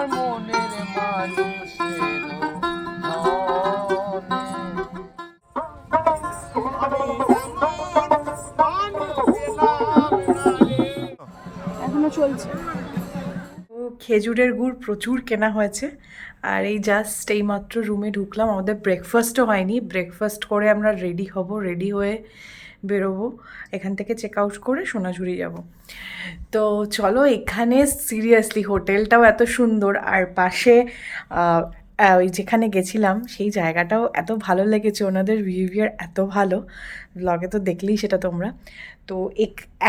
আমার মনের মানুষের এখনও চলছে। খেজুরের গুড় প্রচুর কেনা হয়েছে। আর এই জাস্ট এইমাত্র রুমে ঢুকলাম, আমাদের ব্রেকফাস্টও হয়নি। ব্রেকফাস্ট করে আমরা রেডি হব রেডি হয়ে বেরোবো। এখান থেকে চেক আউট করে সোনাঝুরি যাব। তো চলো, এখানে সিরিয়াসলি হোটেলটাও এত সুন্দর। আর পাশে ওই যেখানে গেছিলাম, সেই জায়গাটাও এত ভালো লেগেছে। ওনাদের বিহেভিয়ার এত ভালো। ব্লগে তো দেখলেই সেটা তোমরা। তো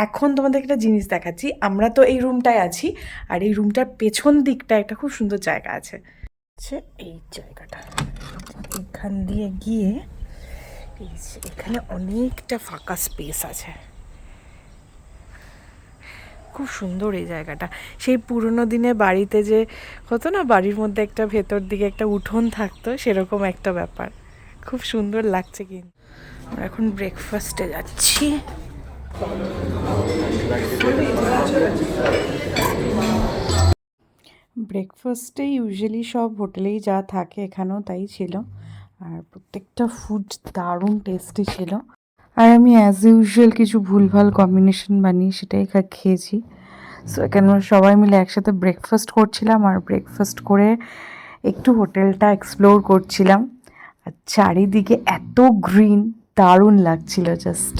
এখন তোমাদের একটা জিনিস দেখাচ্ছি। আমরা তো এই রুমটায় আছি, আর এই রুমটার পেছন দিকটা একটা খুব সুন্দর জায়গা আছে। হচ্ছে এই জায়গাটা। এখান দিয়ে গিয়ে এই যে এখানে অনেকটা ফাঁকা স্পেস আছে। খুব সুন্দর এই জায়গাটা। সেই পুরনো দিনে বাড়িতে যে হতো না, বাড়ির মধ্যে একটা ভেতর দিকে একটা উঠোন থাকতো, সেরকম একটা ব্যাপার। খুব সুন্দর লাগছে কিন্তু। আমরা এখন ব্রেকফাস্টে যাচ্ছি। ব্রেকফাস্টে ইউজুয়ালি সব হোটেলেই যা থাকে এখানেও তাই ছিল। আর প্রত্যেকটা ফুড দারুণ টেস্টি ছিল। আর আমি অ্যাজ ইউজুয়াল কিছু ভুলভাল কম্বিনেশন বানিয়ে সেটাই খেয়েছি। সো এখানে সবাই মিলে একসাথে ব্রেকফাস্ট করছিলাম আর ব্রেকফাস্ট করে একটু হোটেলটা এক্সপ্লোর করছিলাম। আর চারিদিকে এত গ্রিন দারুণ লাগছিল জাস্ট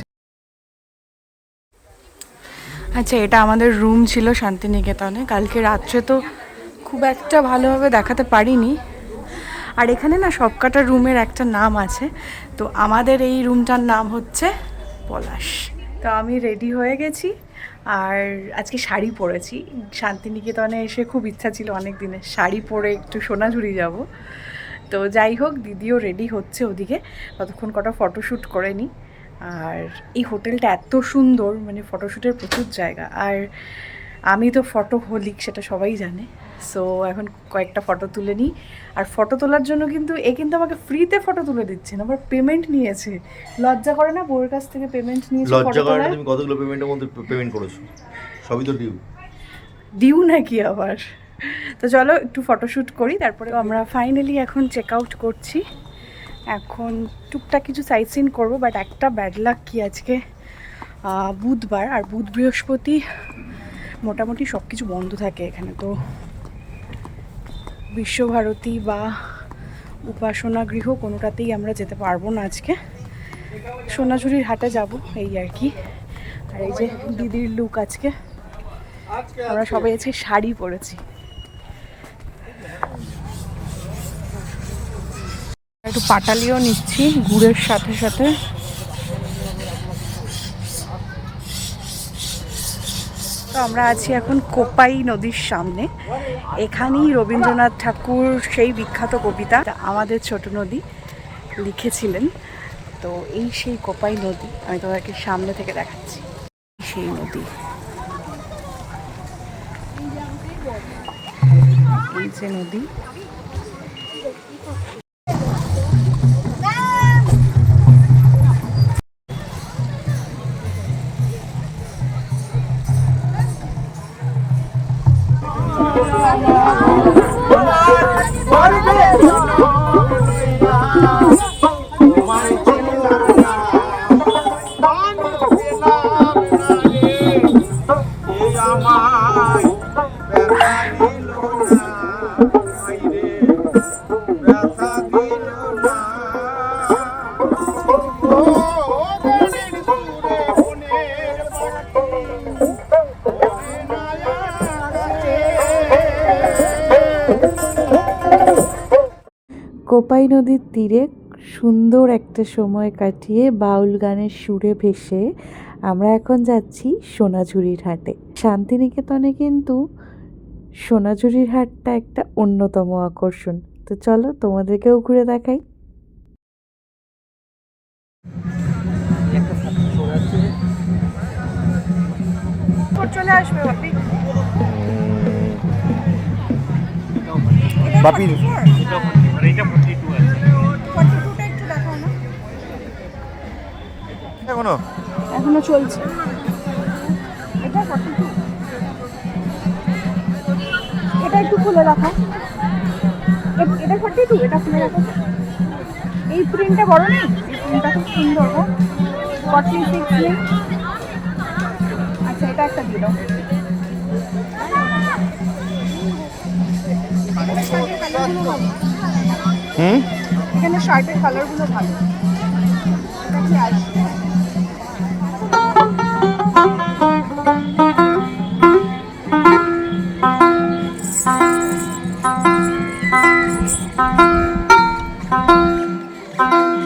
আচ্ছা এটা আমাদের রুম ছিল শান্তিনিকেতনে। কালকে রাত্রে তো খুব একটা ভালোভাবে দেখাতে পারিনি। আর এখানে না সবকটা রুমের একটা নাম আছে। তো আমাদের এই রুমটার নাম হচ্ছে পলাশ। তো আমি রেডি হয়ে গেছি আর আজকে শাড়ি পরেছি। শান্তিনিকেতনে এসে খুব ইচ্ছা ছিল অনেক দিনের শাড়ি পরে একটু সোনাঝুরি যাব। তো যাই হোক, দিদিও রেডি হচ্ছে ওদিকে। ততক্ষণ কটা ফটোশ্যুট করে নিই। আর এই হোটেলটা এত সুন্দর মানে ফটোশ্যুটের প্রচুর জায়গা। আর আমি তো ফটো হোলিক, সেটা সবাই জানে। সো এখন কয়েকটা ফটো তুলে নিই। আর ফটো তোলার জন্য কিন্তু এ কিন্তু আমাকে ফ্রিতে ফটো তুলে দিচ্ছে না আবার পেমেন্ট নিয়েছে। লজ্জা করে না? বউয়ের কাছ থেকে পেমেন্ট নিয়েছে লজ্জা করে না? তুমি কতগুলো পেমেন্টের মধ্যে পেমেন্ট করেছ? সবই তো ডিউ ডিউ নাকি আবার? তো চলো একটু ফটোশ্যুট করি তারপরে আমরা ফাইনালি এখন চেক আউট করছি। এখন টুকটাক কিছু সাইট সিন করব বাট একটা ব্যাড লাক কি আজকে? বুধবার আর বুধ বৃহস্পতি মোটামুটি সব কিছু বন্ধ থাকে এখানে তো বিশ্বভারতী বা উপাসনা গৃহ কোনোটাতেই আমরা যেতে পারব না আজকে। সোনাঝুরির হাটে যাব, এই আর কি। আর এই যে দিদির লুক আজকে। আমরা সবাই আজকে শাড়ি পরেছি। একটু পাটালিও নিচ্ছি, গুড়ের সাথে সাথে। তো আমরা আছি এখন কোপাই নদীর সামনে। এখানেই রবীন্দ্রনাথ ঠাকুর সেই বিখ্যাত কবিতা আমাদের ছোট নদী লিখেছিলেন। তো এই সেই কোপাই নদী আমি তোমাদেরকে সামনে থেকে দেখাচ্ছি। সেই নদী। এই যে নদী। কোপাই নদীর তীরে সুন্দর একটা সময় কাটিয়ে বাউল গানের সুরে ভেসে আমরা এখন যাচ্ছি সোনাঝুরির হাটে। শান্তিনিকেতনে কিন্তু সোনাঝুরির হাটটা একটা অন্যতম আকর্ষণ। তো চলো তোমাদেরকেও ঘুরে দেখাই। চলে আসবে বাপি। এখনও? এখনও চলছে। এটা একটু খুলে রাখো এটা থার্টি টু এটা খুলে রাখো এই প্রিন্টটা বড় নেই? এই প্রিন্টটা খুব সুন্দর গো ফর্টি সিক্স নেই। আচ্ছা এটা একটা দিল হুম? এখানে শার্টের কালারগুলো ভালো। এটা কি আসবে?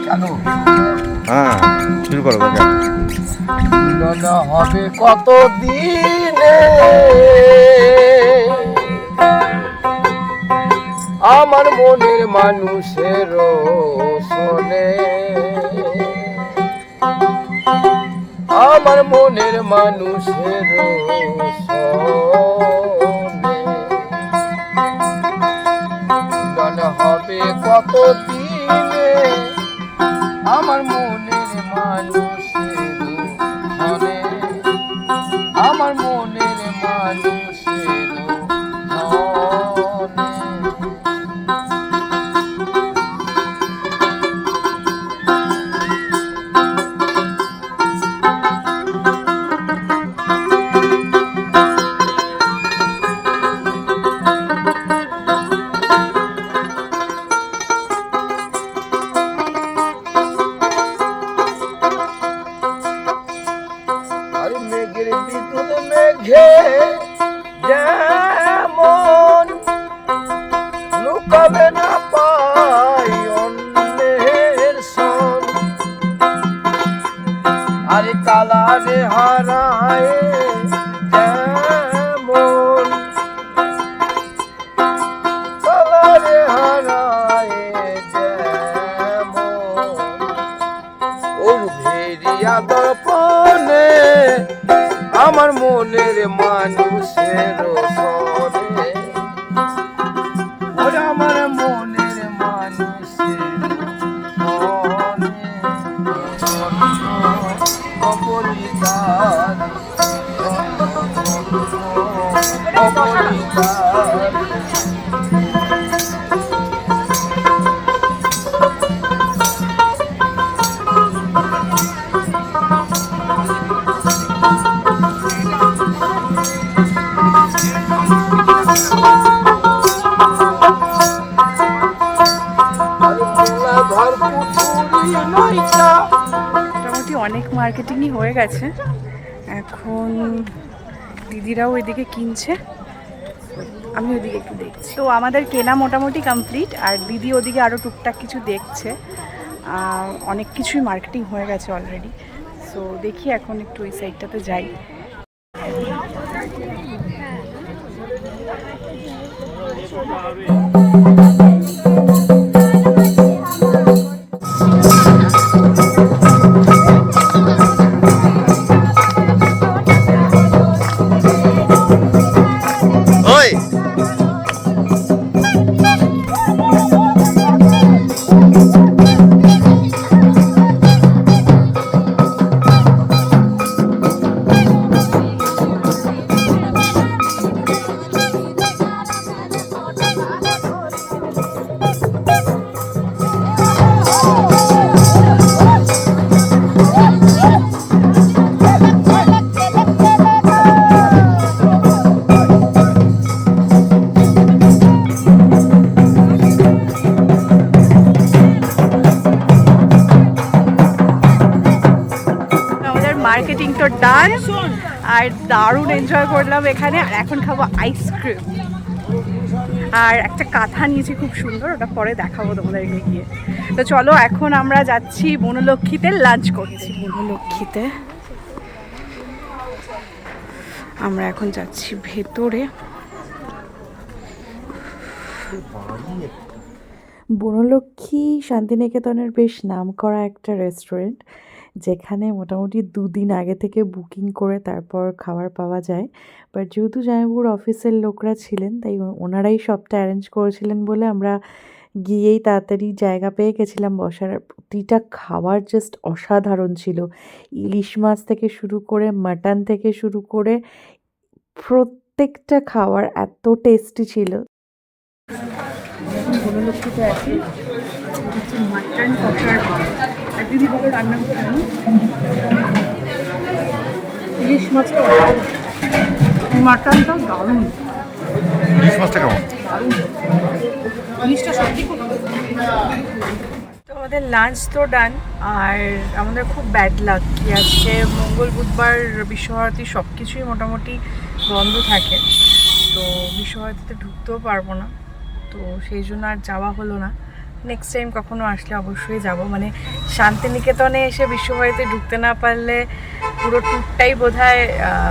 চালু। হ্যাঁ শুরু করো কাকা মিলন হবে কত দিনে আমার মনের মানুষের শোনে। আমার মনের মানুষের শোনে। কত हराए जय গেছে। এখন দিদিরাও এদিকে কিনছে। আমি ওদিকে একটু দেখছি। তো আমাদের কেনা মোটামুটি কমপ্লিট আর দিদি ওদিকে আরও টুকটাক কিছু দেখছে। অনেক কিছুই মার্কেটিং হয়ে গেছে অলরেডি সো দেখি এখন একটু ওই সাইডটাতে যাই। ওই মার্কেটিং ডান আর দারুণ এনজয় করলাম এখানে। আর এখন খাব আইসক্রিম আর একটা কাঁথা নিয়েছি খুব সুন্দর ওটা পরে দেখাবো তোমাদেরকে গিয়ে। তো চলো এখন আমরা যাচ্ছি বনলক্ষ্মীতে লাঞ্চ করছি বনলক্ষ্মীতে। আমরা এখন যাচ্ছি ভেতরে। বনলক্ষ্মী শান্তিনিকেতনের বেশ নামকরা একটা রেস্টুরেন্ট যেখানে মোটামুটি দুদিন আগে থেকে বুকিং করে তারপর খাবার পাওয়া যায়। বাট যেহেতু জামাইবাবুর অফিসের লোকরা ছিলেন, তাই ওনারাই সবটা অ্যারেঞ্জ করেছিলেন বলে আমরা গিয়েই তাড়াতাড়ি জায়গা পেয়ে গেছিলাম বসার। প্রতিটা খাবার জাস্ট অসাধারণ ছিল। ইলিশ মাছ থেকে শুরু করে মাটন থেকে শুরু করে প্রত্যেকটা খাবার এত টেস্টি ছিল। আছি। হচ্ছে মাটন কষার ভাত আর দিদি বলে রান্না আমি ইলিশ মাছটা মাটনটা দারুণ। ইলিশ মাছটা কেমন? ইলিশটা সত্যি খুব তো আমাদের লাঞ্চ তো ডান আর আমাদের খুব ব্যাড লাক কি আজকে মঙ্গল বুধবার বিশ্বভারতী সব কিছুই মোটামুটি বন্ধ থাকে। তো বিশ্বভারতীতে ঢুকতেও পারব না। তো সেই জন্য আর যাওয়া হলো না। নেক্সট টাইম কখনো আসলে অবশ্যই যাব। মানে শান্তিনিকেতনে এসে বিশ্বভারতীতে ঢুকতে না পারলে পুরো ট্যুরটাই বোধ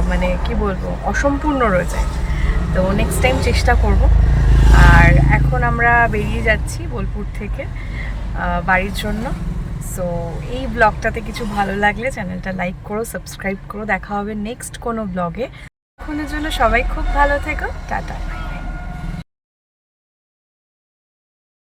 মানে কি বলব, অসম্পূর্ণ রয়ে যায়। তো নেক্সট টাইম চেষ্টা করব। আর এখন আমরা বেরিয়ে যাচ্ছি বোলপুর থেকে বাড়ির জন্য। সো এই ব্লগটাতে কিছু ভালো লাগলে চ্যানেলটা লাইক করো সাবস্ক্রাইব করো। দেখা হবে নেক্সট কোনো ব্লগে এখনের জন্য সবাই খুব ভালো থেকো। টাটা।